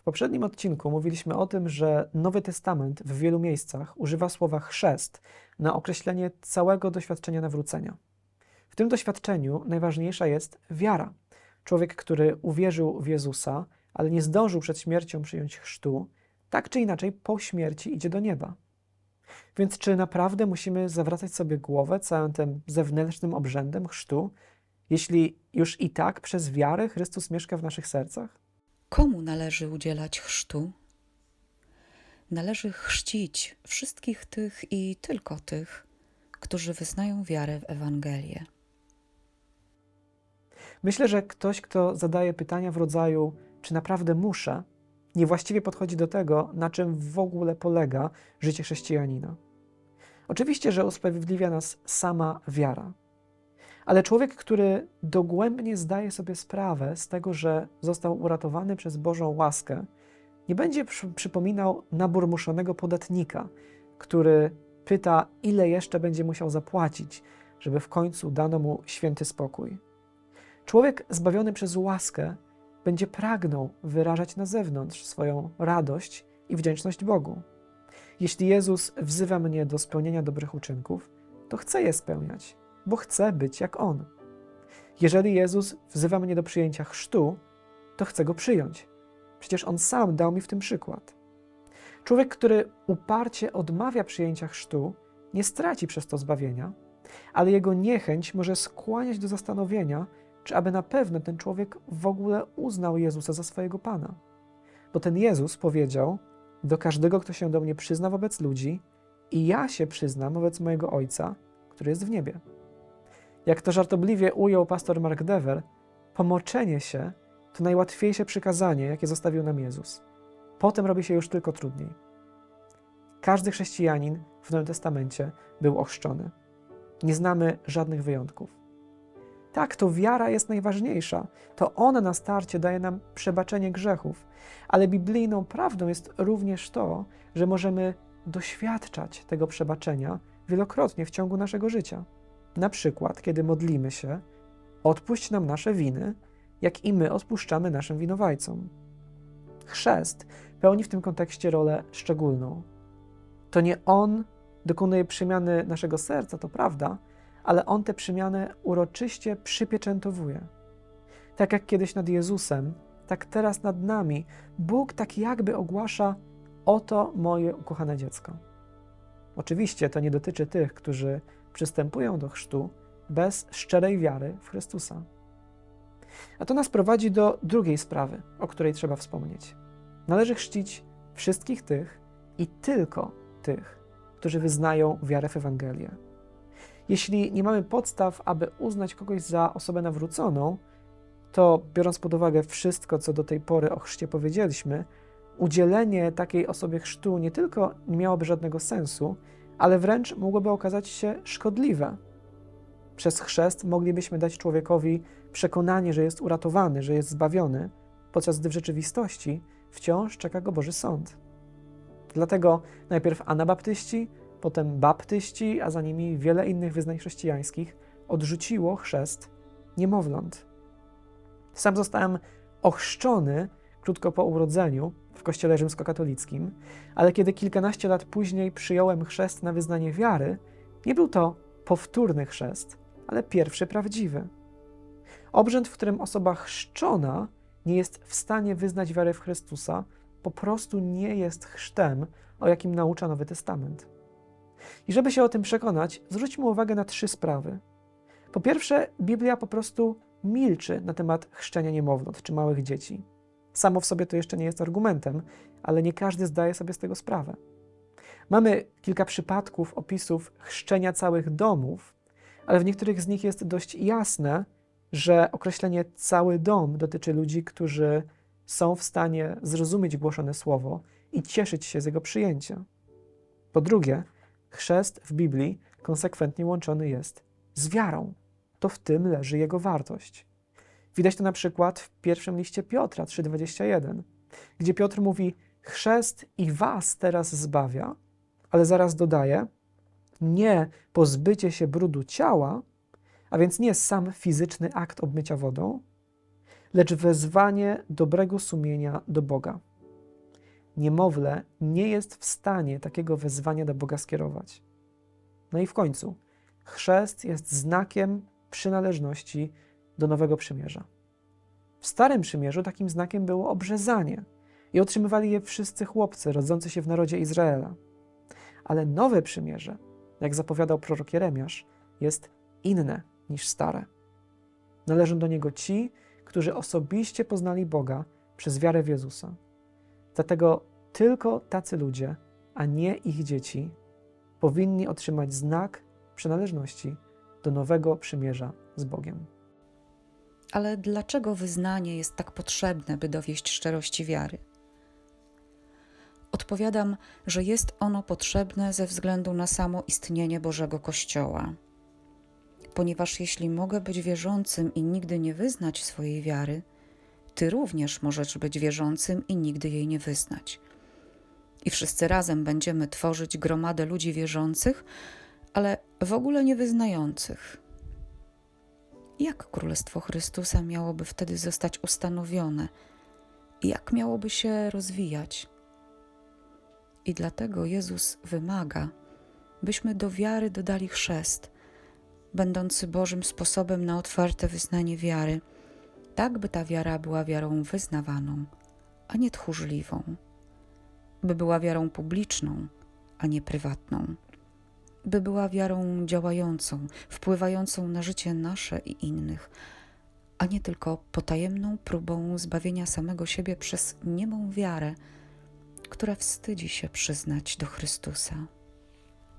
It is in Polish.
W poprzednim odcinku mówiliśmy o tym, że Nowy Testament w wielu miejscach używa słowa chrzest na określenie całego doświadczenia nawrócenia. W tym doświadczeniu najważniejsza jest wiara. Człowiek, który uwierzył w Jezusa, ale nie zdążył przed śmiercią przyjąć chrztu, tak czy inaczej po śmierci idzie do nieba. Więc czy naprawdę musimy zawracać sobie głowę całym tym zewnętrznym obrzędem chrztu, jeśli już i tak przez wiarę Chrystus mieszka w naszych sercach? Komu należy udzielać chrztu? Należy chrzcić wszystkich tych i tylko tych, którzy wyznają wiarę w Ewangelię. Myślę, że ktoś, kto zadaje pytania w rodzaju, czy naprawdę muszę, niewłaściwie podchodzi do tego, na czym w ogóle polega życie chrześcijanina. Oczywiście, że usprawiedliwia nas sama wiara. Ale człowiek, który dogłębnie zdaje sobie sprawę z tego, że został uratowany przez Bożą łaskę, nie będzie przy, przypominał naburmuszonego podatnika, który pyta, ile jeszcze będzie musiał zapłacić, żeby w końcu dano mu święty spokój. Człowiek zbawiony przez łaskę będzie pragnął wyrażać na zewnątrz swoją radość i wdzięczność Bogu. Jeśli Jezus wzywa mnie do spełnienia dobrych uczynków, to chcę je spełniać, bo chcę być jak On. Jeżeli Jezus wzywa mnie do przyjęcia chrztu, to chcę go przyjąć. Przecież On sam dał mi w tym przykład. Człowiek, który uparcie odmawia przyjęcia chrztu, nie straci przez to zbawienia, ale jego niechęć może skłaniać do zastanowienia, czy aby na pewno ten człowiek w ogóle uznał Jezusa za swojego Pana. Bo ten Jezus powiedział do każdego, kto się do mnie przyzna wobec ludzi, i ja się przyznam wobec mojego Ojca, który jest w niebie. Jak to żartobliwie ujął pastor Mark Dever, pomoczenie się to najłatwiejsze przykazanie, jakie zostawił nam Jezus. Potem robi się już tylko trudniej. Każdy chrześcijanin w Nowym Testamencie był ochrzczony. Nie znamy żadnych wyjątków. Tak, to wiara jest najważniejsza. To ona na starcie daje nam przebaczenie grzechów. Ale biblijną prawdą jest również to, że możemy doświadczać tego przebaczenia wielokrotnie w ciągu naszego życia. Na przykład, kiedy modlimy się, odpuść nam nasze winy, jak i my odpuszczamy naszym winowajcom. Chrzest pełni w tym kontekście rolę szczególną. To nie on dokonuje przemiany naszego serca, to prawda, ale on tę przemianę uroczyście przypieczętowuje. Tak jak kiedyś nad Jezusem, tak teraz nad nami Bóg tak jakby ogłasza: Oto moje ukochane dziecko. Oczywiście to nie dotyczy tych, którzy przystępują do chrztu bez szczerej wiary w Chrystusa. A to nas prowadzi do drugiej sprawy, o której trzeba wspomnieć. Należy chrzcić wszystkich tych i tylko tych, którzy wyznają wiarę w Ewangelię. Jeśli nie mamy podstaw, aby uznać kogoś za osobę nawróconą, to biorąc pod uwagę wszystko, co do tej pory o chrzcie powiedzieliśmy, udzielenie takiej osobie chrztu nie tylko nie miałoby żadnego sensu, ale wręcz mogłoby okazać się szkodliwe. Przez chrzest moglibyśmy dać człowiekowi przekonanie, że jest uratowany, że jest zbawiony, podczas gdy w rzeczywistości wciąż czeka go Boży Sąd. Dlatego najpierw anabaptyści, potem baptyści, a za nimi wiele innych wyznań chrześcijańskich odrzuciło chrzest niemowląt. Sam zostałem ochrzczony krótko po urodzeniu w kościele rzymskokatolickim, ale kiedy kilkanaście lat później przyjąłem chrzest na wyznanie wiary, nie był to powtórny chrzest, ale pierwszy prawdziwy. Obrzęd, w którym osoba chrzczona nie jest w stanie wyznać wiary w Chrystusa, po prostu nie jest chrztem, o jakim naucza Nowy Testament. I żeby się o tym przekonać, zwróćmy uwagę na trzy sprawy. Po pierwsze, Biblia po prostu milczy na temat chrzczenia niemowląt czy małych dzieci. Samo w sobie to jeszcze nie jest argumentem, ale nie każdy zdaje sobie z tego sprawę. Mamy kilka przypadków opisów chrzczenia całych domów, ale w niektórych z nich jest dość jasne, że określenie cały dom dotyczy ludzi, którzy są w stanie zrozumieć głoszone słowo i cieszyć się z jego przyjęcia. Po drugie, chrzest w Biblii konsekwentnie łączony jest z wiarą. To w tym leży jego wartość. Widać to na przykład w pierwszym liście Piotra 3:21, gdzie Piotr mówi: Chrzest i was teraz zbawia, ale zaraz dodaje: nie pozbycie się brudu ciała, a więc nie sam fizyczny akt obmycia wodą, lecz wezwanie dobrego sumienia do Boga. niemowlę nie jest w stanie takiego wezwania do Boga skierować. No i w końcu, chrzest jest znakiem przynależności do nowego przymierza. W Starym Przymierzu takim znakiem było obrzezanie i otrzymywali je wszyscy chłopcy rodzący się w narodzie Izraela. Ale nowe przymierze, jak zapowiadał prorok Jeremiasz, jest inne niż stare. Należą do niego ci, którzy osobiście poznali Boga przez wiarę w Jezusa. Dlatego tylko tacy ludzie, a nie ich dzieci, powinni otrzymać znak przynależności do nowego przymierza z Bogiem. Ale dlaczego wyznanie jest tak potrzebne, by dowieść szczerości wiary? Odpowiadam, że jest ono potrzebne ze względu na samo istnienie Bożego Kościoła. Ponieważ jeśli mogę być wierzącym i nigdy nie wyznać swojej wiary, ty również możesz być wierzącym i nigdy jej nie wyznać. I wszyscy razem będziemy tworzyć gromadę ludzi wierzących, ale w ogóle niewyznających. Jak Królestwo Chrystusa miałoby wtedy zostać ustanowione? Jak miałoby się rozwijać? I dlatego Jezus wymaga, byśmy do wiary dodali chrzest, będący Bożym sposobem na otwarte wyznanie wiary, tak by ta wiara była wiarą wyznawaną, a nie tchórzliwą, by była wiarą publiczną, a nie prywatną, by była wiarą działającą, wpływającą na życie nasze i innych, a nie tylko potajemną próbą zbawienia samego siebie przez niemą wiarę, która wstydzi się przyznać do Chrystusa.